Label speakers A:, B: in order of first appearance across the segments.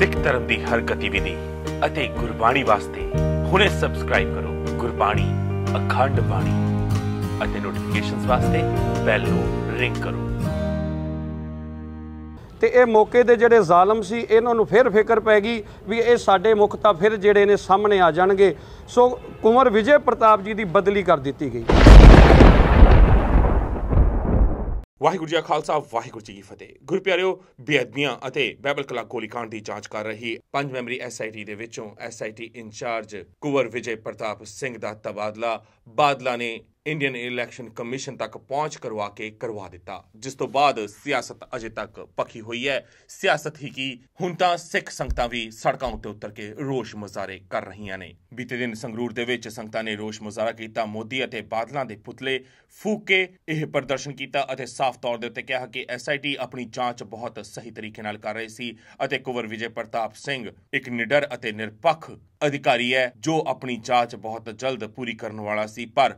A: ਸਿੱਖ ਧਰਮ ਦੀ ਹਰ ਗਤੀਵਿਧੀ ਅਤੇ ਗੁਰਬਾਣੀ ਵਾਸਤੇ ਹੁਣੇ ਸਬਸਕ੍ਰਾਈਬ ਕਰੋ ਗੁਰਬਾਣੀ ਅਖੰਡ ਬਾਣੀ ਅਤੇ ਨੋਟੀਫਿਕੇਸ਼ਨਸ ਵਾਸਤੇ ਬੈਲ ਨੂੰ ਰਿੰਗ ਕਰੋ।
B: ਤੇ ਇਹ ਮੌਕੇ ਦੇ ਜਿਹੜੇ ਜ਼ਾਲਮ ਸੀ, ਇਹਨਾਂ ਨੂੰ ਫਿਰ ਫਿਕਰ ਪੈ ਗਈ ਵੀ ਇਹ ਸਾਡੇ ਮੁਖ ਤਾਂ ਫਿਰ ਜਿਹੜੇ ਨੇ ਸਾਹਮਣੇ ਆ ਜਾਣਗੇ। ਸੋ ਕੁੰਵਰ ਵਿਜੇ ਪ੍ਰਤਾਪ ਜੀ ਦੀ ਬਦਲੀ ਕਰ ਦਿੱਤੀ ਗਈ।
A: ਵਾਹਿਗੁਰੂ ਜੀ ਕਾ ਖਾਲਸਾ, ਵਾਹਿਗੁਰੂ ਜੀ ਕੀ ਫਤਿਹ। ਗੁਰਪਿਆਰਿਓ ਬੇਅਦਬੀਆਂ ਅਤੇ ਬਾਈਬਲ ਕਲਾ ਗੋਲੀकांड ਦੀ ਜਾਂਚ ਕਰ ਰਹੀ ਪੰਜ ਮੈਂਬਰੀ ਐਸਆਈਟੀ ਦੇ ਵਿੱਚੋਂ ਐਸਆਈਟੀ ਇੰਚਾਰਜ ਕੁਵਰ ਵਿਜੇ ਪ੍ਰਤਾਪ ਸਿੰਘ ਦਾ ਤਬਾਦਲਾ। ਬਾਦਲਾ ਨੇ ਇੰਡੀਅਨ ਇਲੈਕਸ਼ਨ ਕਮਿਸ਼ਨ ਤੱਕ ਪਹੁੰਚ ਕਰਵਾ ਕੇ ਕਰਵਾ ਦਿੱਤਾ, ਜਿਸ ਤੋਂ ਬਾਅਦ ਸਿਆਸਤ ਅਜੇ ਤੱਕ ਪੱਕੀ ਹੋਈ ਹੈ। ਸਿਆਸਤ ਹੀ ਕੀ, ਹੁਣ ਤਾਂ ਸਿੱਖ ਸੰਗਤਾਂ ਵੀ ਸੜਕਾਂ ਉੱਤੇ ਉਤਰ ਕੇ ਰੋਸ਼ ਮੁਜ਼ਾਹਰੇ ਕਰ ਰਹੀਆਂ ਨੇ। ਬੀਤੇ ਦਿਨ ਸੰਗਰੂਰ ਦੇ ਵਿੱਚ ਸੰਗਤਾਂ ਨੇ ਰੋਸ਼ ਮੁਜ਼ਾਹਰਾ ਕੀਤਾ। ਮੋਦੀ ਅਤੇ ਬਾਦਲਾਂ ਦੇ ਪੁਤਲੇ ਫੂਕ ਕੇ ਇਹ ਪ੍ਰਦਰਸ਼ਨ ਕੀਤਾ ਅਤੇ ਸਾਫ਼ ਤੌਰ ਦੇ ਉੱਤੇ ਕਿਹਾ ਕਿ ਐਸਆਈਟੀ ਆਪਣੀ ਜਾਂਚ ਬਹੁਤ ਸਹੀ ਤਰੀਕੇ ਨਾਲ ਕਰ ਰਹੀ ਸੀ ਅਤੇ ਕੁਵਰ ਵਿਜੇ ਪ੍ਰਤਾਪ ਸਿੰਘ ਇੱਕ ਨਿਡਰ ਅਤੇ ਨਿਰਪੱਖ ਅਧਿਕਾਰੀ ਹੈ, ਜੋ ਆਪਣੀ ਜਾਂਚ ਬਹੁਤ ਜਲਦ ਪੂਰੀ ਕਰਨ ਵਾਲਾ ਸੀ। ਪਰ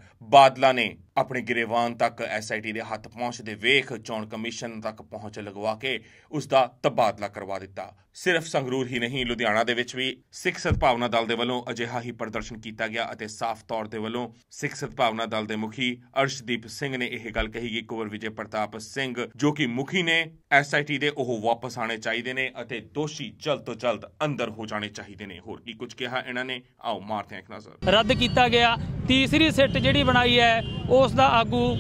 A: ਬਾਦਲਾਂ ਨੇ ਆਪਣੇ ਗ੍ਰੇਵਾਨ ਤੱਕ ਐਸਆਈਟੀ ਦੇ ਹੱਥ ਪਹੁੰਚਦੇ ਵੇਖ ਚੋਣ ਕਮਿਸ਼ਨ ਤੱਕ ਪਹੁੰਚ ਲਗਵਾ ਕੇ ਉਸ ਦਾ ਤਬਾਦਲਾ ਕਰਵਾ ਦਿੱਤਾ। ਸਿਰਫ ਸੰਗਰੂਰ ਹੀ ਨਹੀਂ, ਲੁਧਿਆਣਾ ਦੇ ਵਿੱਚ ਵੀ ਸਿੱਖ ਸਦਭਾਵਨਾ ਦਲ ਦੇ ਵੱਲੋਂ ਅਜਿਹਾ ਹੀ ਪ੍ਰਦਰਸ਼ਨ ਕੀਤਾ ਗਿਆ ਅਤੇ ਸਾਫ਼ ਤੌਰ ਦੇ ਵੱਲੋਂ ਸਿੱਖ ਸਦਭਾਵਨਾ ਦਲ ਦੇ ਮੁਖੀ ਅਰਸ਼ਦੀਪ ਸਿੰਘ ਨੇ ਇਹ ਗੱਲ ਕਹੀ ਕਿ ਕੁਵਰ ਵਿਜੇ ਪ੍ਰਤਾਪ ਸਿੰਘ ਜੋ ਕਿ ਮੁਖੀ ਨੇ ਐਸਆਈਟੀ ਦੇ ਉਹ ਵਾਪਸ ਆਣੇ ਚਾਹੀਦੇ ਨੇ ਅਤੇ ਦੋਸ਼ੀ ਜਲਦ ਤੋਂ ਜਲਦ ਅੰਦਰ ਹੋ ਜਾਣੇ ਚਾਹੀਦੇ ਨੇ। ਹੋਰ ਕੀ ਕੁਝ ਕਿਹਾ ਇਹਨਾਂ ਨੇ? ਆਓ ਮਾਰਦੇ ਹਾਂ ਇੱਕ ਨਜ਼ਰ।
C: ਰੱਦ ਕੀਤਾ ਗਿਆ। ਤੀਸਰੀ ਸਿੱਟ ਜਿਹੜੀ ਬਣਾਈ ਹੈ ਉਸ ਦਾ ਆਗੂ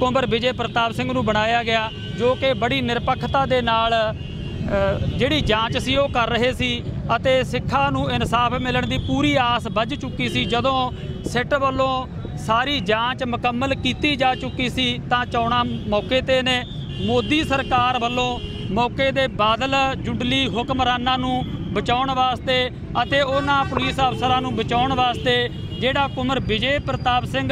C: ਕੁੰਬਰ ਵਿਜੇ ਪ੍ਰਤਾਪ ਸਿੰਘ ਨੂੰ ਬਣਾਇਆ ਗਿਆ, ਜੋ ਕਿ ਬੜੀ ਨਿਰਪੱਖਤਾ ਦੇ ਨਾਲ ਜਿਹੜੀ ਜਾਂਚ ਸੀ ਉਹ ਕਰ ਰਹੇ ਸੀ ਅਤੇ ਸਿੱਖਾਂ ਨੂੰ ਇਨਸਾਫ ਮਿਲਣ ਦੀ ਪੂਰੀ ਆਸ ਵੱਜ ਚੁੱਕੀ ਸੀ। ਜਦੋਂ ਸਿੱਟ ਵੱਲੋਂ ਸਾਰੀ ਜਾਂਚ ਮੁਕੰਮਲ ਕੀਤੀ ਜਾ ਚੁੱਕੀ ਸੀ, ਤਾਂ ਚੋਣਾਂ ਮੌਕੇ ਤੇ ਨੇ। ਮੋਦੀ ਸਰਕਾਰ ਵੱਲੋਂ ਮੌਕੇ ਦੇ ਬਾਦਲ, ਜੁੰਡਲੀ ਹੁਕਮਰਾਨਾਂ ਨੂੰ ਬਚਾਉਣ ਵਾਸਤੇ ਅਤੇ ਉਹਨਾਂ ਪੁਲਿਸ ਅਫਸਰਾਂ ਨੂੰ ਬਚਾਉਣ ਵਾਸਤੇ, ਜਿਹੜਾ ਕੁਮਰ ਵਿਜੇ ਪ੍ਰਤਾਪ ਸਿੰਘ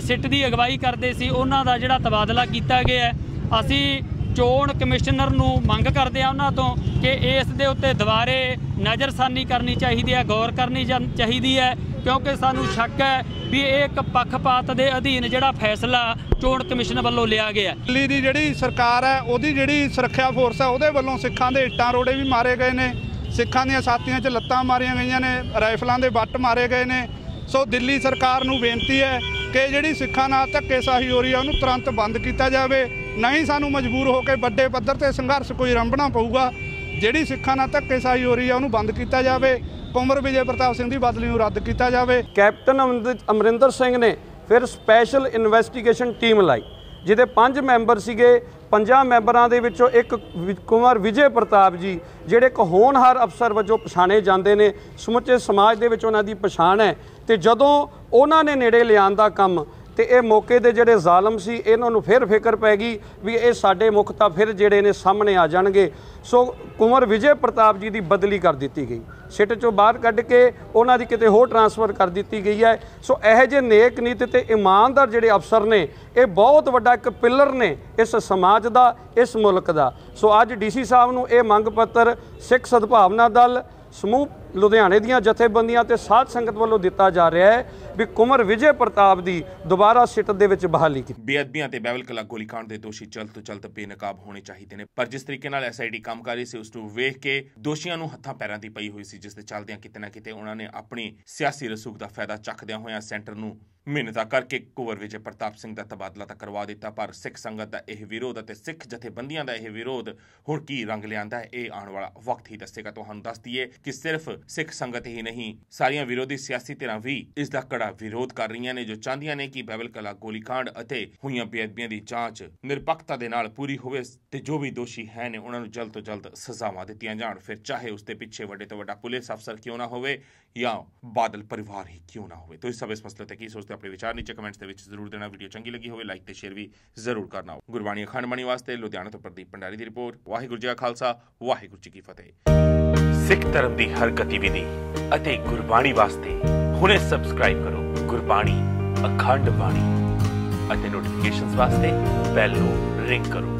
C: ਸਿੱਟ ਦੀ ਅਗਵਾਈ ਕਰਦੇ ਸੀ, ਉਹਨਾਂ ਦਾ ਜਿਹੜਾ ਤਬਾਦਲਾ ਕੀਤਾ ਗਿਆ ਅਸੀਂ ਚੋਣ ਕਮਿਸ਼ਨਰ ਨੂੰ ਮੰਗ ਕਰਦੇ ਆ ਉਹਨਾਂ ਤੋਂ ਕਿ ਇਸ ਦੇ ਉੱਤੇ ਦੁਬਾਰੇ ਨਜ਼ਰਸਾਨੀ ਕਰਨੀ ਚਾਹੀਦੀ ਹੈ, ਗੌਰ ਕਰਨੀ ਜਾਂ- ਚਾਹੀਦੀ ਹੈ, ਕਿਉਂਕਿ ਸਾਨੂੰ ਸ਼ੱਕ ਹੈ ਵੀ ਇਹ ਇੱਕ ਪੱਖਪਾਤ ਦੇ ਅਧੀਨ ਜਿਹੜਾ ਫੈਸਲਾ ਚੋਣ ਕਮਿਸ਼ਨ ਵੱਲੋਂ ਲਿਆ ਗਿਆ
D: ਦਿੱਲੀ ਦੀ ਜਿਹੜੀ ਸਰਕਾਰ ਹੈ, ਉਹਦੀ ਜਿਹੜੀ ਸੁਰੱਖਿਆ ਫੋਰਸ ਹੈ, ਉਹਦੇ ਵੱਲੋਂ ਸਿੱਖਾਂ ਦੇ ਇੱਟਾਂ ਰੋੜੇ ਵੀ ਮਾਰੇ ਗਏ ਨੇ। ਸਿੱਖਾਂ ਦੀਆਂ ਸਾਥੀਆਂ 'ਚ ਲੱਤਾਂ ਮਾਰੀਆਂ ਗਈਆਂ ਨੇ, ਰਾਈਫਲਾਂ ਦੇ ਵੱਟ ਮਾਰੇ ਗਏ ਨੇ। ਸੋ ਦਿੱਲੀ ਸਰਕਾਰ ਨੂੰ ਬੇਨਤੀ ਹੈ ਕਿ ਜਿਹੜੀ ਸਿੱਖਾਂ ਨਾਲ ਧੱਕੇਸ਼ਾਹੀ ਹੋ ਰਹੀ ਹੈ ਉਹਨੂੰ ਤੁਰੰਤ ਬੰਦ ਕੀਤਾ ਜਾਵੇ। ਨਹੀਂ ਸਾਨੂੰ ਮਜਬੂਰ ਹੋ ਕੇ ਵੱਡੇ ਪੱਧਰ ਤੇ ਸੰਘਰਸ਼ ਕੋਈ ਰੰਭਣਾ ਪਊਗਾ। ਜਿਹੜੀ ਸਿੱਖਾਂ ਨਾਲ ਧੱਕੇਸ਼ਾਹੀ ਹੋ ਰਹੀ ਹੈ ਉਹਨੂੰ ਬੰਦ ਕੀਤਾ ਜਾਵੇ। ਕੁੰਵਰ ਵਿਜੇ ਪ੍ਰਤਾਪ ਸਿੰਘ ਦੀ ਬਦਲੀ ਨੂੰ ਰੱਦ ਕੀਤਾ ਜਾਵੇ।
B: ਕੈਪਟਨ ਅਮਰਿੰਦ- ਅਮਰਿੰਦਰ ਸਿੰਘ ਨੇ ਫਿਰ ਸਪੈਸ਼ਲ ਇਨਵੈਸਟੀਗੇਸ਼ਨ ਟੀਮ ਲਾਈ, ਜਿਹਦੇ ਪੰਜ ਮੈਂਬਰ ਸੀਗੇ। ਪੰਜਾਂ ਮੈਂਬਰਾਂ ਦੇ ਵਿੱਚੋਂ ਇੱਕ ਵਿ- ਕੁੰਵਰ ਵਿਜੇ ਪ੍ਰਤਾਪ ਜੀ, ਜਿਹੜੇ ਇੱਕ ਹੋਣਹਾਰ ਅਫਸਰ ਵਜੋਂ ਪਛਾਣੇ ਜਾਂਦੇ ਨੇ। ਸਮੁੱਚੇ ਸਮਾਜ ਦੇ ਵਿੱਚ ਉਹਨਾਂ ਦੀ ਪਛਾਣ ਹੈ। ਤੇ ਜਦੋਂ ਉਹਨਾਂ ਨੇ ਨੇੜੇ ਲਿਆਉਣ ਦਾ ਕੰਮ ਤੇ ਇਹ ਮੌਕੇ ਦੇ ਜਿਹੜੇ ਜ਼ਾਲਮ ਸੀ, ਇਹਨਾਂ ਨੂੰ ਫਿਰ ਫਿਕਰ ਪੈ ਗਈ ਵੀ ਇਹ ਸਾਡੇ ਮੁਖ ਤਾਂ ਫਿਰ ਜਿਹੜੇ ਨੇ ਸਾਹਮਣੇ ਆ ਜਾਣਗੇ। ਸੋ ਕੁੰਵਰ ਵਿਜੇ ਪ੍ਰਤਾਪ ਜੀ ਦੀ ਬਦਲੀ ਕਰ ਦਿੱਤੀ ਗਈ। ਸਿੱਟ ਚੋਂ ਬਾਹਰ ਕੱਢ ਕੇ ਉਹਨਾਂ ਦੀ ਕਿਤੇ ਹੋਰ ਟਰਾਂਸਫਰ ਕਰ ਦਿੱਤੀ ਗਈ ਹੈ। ਸੋ ਇਹੋ ਜਿਹੇ ਨੇਕ ਨੀਤ ਤੇ ਇਮਾਨਦਾਰ ਜਿਹੜੇ ਅਫਸਰ ਨੇ, ਇਹ ਬਹੁਤ ਵੱਡਾ ਇੱਕ ਪਿਲਰ ਨੇ ਇਸ ਸਮਾਜ ਦਾ, ਇਸ ਮੁਲਕ ਦਾ। ਸੋ ਅੱਜ ਡੀਸੀ ਸਾਹਿਬ ਨੂੰ ਇਹ ਮੰਗ ਪੱਤਰ ਸਿੱਖ ਸਦਭਾਵਨਾ ਦਲ, ਸਮੂਹ ਲੁਧਿਆਣੇ ਦੀਆਂ ਜਥੇਬੰਦੀਆਂ ਤੇ ਸਾਧ ਸੰਗਤ ਵੱਲੋਂ ਦਿੱਤਾ ਜਾ ਰਿਹਾ ਹੈ ਵੀ ਕੁਮਰ ਵਿਜੇ ਪ੍ਰਤਾਪ ਦੀ ਦੁਬਾਰਾ ਸਿੱਟ ਦੇ ਵਿੱਚ ਬਹਾਲੀ ਕੀਤੀ।
A: ਬੇਅਦਬੀਆਂ ਤੇ ਬਾਈਬਲ ਕਲਾ ਗੋਲੀकांड ਦੇ ਦੋਸ਼ੀ ਜਲਦ ਤੋਂ ਜਲਦ ਬੇਨਕਾਬ ਹੋਣੇ ਚਾਹੀਦੇ ਨੇ, ਪਰ ਜਿਸ ਤਰੀਕੇ ਨਾਲ ਐਸਆਈਟੀ ਕੰਮ ਕਰ ਰਹੀ ਸੀ, ਉਸ ਨੂੰ ਵੇਖ ਕੇ ਦੋਸ਼ੀਆਂ ਨੂੰ ਹੱਥਾਂ ਪੈਰਾਂ ਦੀ ਪਈ ਹੋਈ ਸੀ, ਜਿਸ ਦੇ ਚੱਲਦਿਆਂ ਕਿਤੇ ਨਾ ਕਿਤੇ ਉਹਨਾਂ ਨੇ ਆਪਣੀ ਸਿਆਸੀ ਰਸੂਖ ਦਾ ਫਾਇਦਾ ਚੱਕਦਿਆਂ ਹੋਇਆਂ ਸੈਂਟਰ ਨੂੰ ਮਿਹਨਤਾਂ ਕਰਕੇ ਕੁਵਰ ਵਿਜੇ ਪ੍ਰਤਾਪ ਸਿੰਘ ਦਾ ਤਬਾਦਲਾ ਤਾਂ ਕਰਵਾ ਦਿੱਤਾ, ਪਰ ਸਿੱਖ ਸੰਗਤ ਦਾ ਇਹ ਵਿਰੋਧ ਅਤੇ ਸਿੱਖ ਜਥੇਬੰਦੀਆਂ ਦਾ ਇਹ ਵਿਰੋਧ ਹੁਣ ਕੀ ਰੰਗ ਲਿਆਂਦਾ ਹੈ, ਇਹ ਆਉਣ ਵਾਲਾ ਵਕਤ ਹੀ ਦੱਸੇਗਾ। ਤੁਹਾਨੂੰ ਦੱਸ ਦਈਏ ਕਿ ਸਿਰਫ ਸਿੱਖ ਸੰਗਤ ਹੀ ਨਹੀਂ, ਸਾਰੀਆਂ ਵਿਰੋਧੀ ਸਿਆਸੀ ਧਿਰਾਂ ਵੀ ਇਸ ਦਾ ਕੜਾ ਵਿਰੋਧ ਕਰ ਰਹੀਆਂ ਨੇ, ਜੋ ਚਾਹੁੰਦੀਆਂ ਨੇ ਕਿ ਬੈਬਲ ਕਲਾ ਗੋਲੀकांड ਅਤੇ ਹੋਈਆਂ ਬੇਅਦਬੀਆਂ ਦੀ ਜਾਂਚ ਨਿਰਪੱਖਤਾ ਦੇ ਨਾਲ ਪੂਰੀ ਹੋਵੇ ਤੇ ਜੋ ਵੀ ਦੋਸ਼ੀ ਹੈ ਨੇ, ਉਹਨਾਂ ਨੂੰ ਜਲਦ ਤੋਂ ਜਲਦ ਸਜ਼ਾਵਾਂ ਦਿੱਤੀਆਂ ਜਾਣ। ਫਿਰ ਚਾਹੇ ਉਸ ਦੇ ਪਿੱਛੇ ਵੱਡੇ ਤੋਂ ਵੱਡਾ ਪੁਲਿਸ ਅਫਸਰ ਕਿਉਂ ਨਾ ਹੋਵੇ ਜਾਂ ਬਾਦਲ ਪਰਿਵਾਰ ਹੀ ਕਿਉਂ ਨਾ ਹੋਵੇ। ਤੁਸੀਂ ਸਭ ਇਸ ਮਸਲੇ ਤੇ ਕੀ ਸੋਚਦੇ ਆਪਣੇ ਵਿਚਾਰ ਨੀਚੇ ਕਮੈਂਟਸ ਦੇ ਵਿੱਚ ਜ਼ਰੂਰ ਦੇਣਾ। ਵੀਡੀਓ ਚੰਗੀ ਲੱਗੀ ਹੋਵੇ ਲਾਈਕ ਤੇ ਸ਼ੇਅਰ ਵੀ ਜ਼ਰੂਰ ਕਰਨਾ। ਗੁਰਬਾਣੀ ਅਖੰਡ ਬਾਣੀ ਵਾਸਤੇ ਲੁਧਿਆਣਾ ਤੋਂ ਪ੍ਰਦੀਪ ਭੰਡਾਰੀ ਦੀ ਰਿਪੋਰਟ ਵਾਹਿਗੁਰੂ ਜੀ ਕਾ ਖਾਲਸਾ, ਵਾਹਿਗੁਰੂ ਜੀ ਕੀ ਫਤਿਹ। ਸਿੱਖ ਧਰਮ ਦੀ ਹਰ ਗਤੀਵਿਧੀ ਅਤੇ ਗੁਰਬਾਣੀ ਵਾਸਤੇ ਹੁਣੇ ਸਬਸਕ੍ਰਾਈਬ ਕਰੋ ਗੁਰਬਾਣੀ ਅਖੰਡ ਬਾਣੀ ਅਤੇ ਨੋਟੀਫਿਕੇਸ਼ਨਸ ਵਾਸਤੇ ਬੈਲ ਨੂੰ ਰਿੰਗ ਕਰੋ।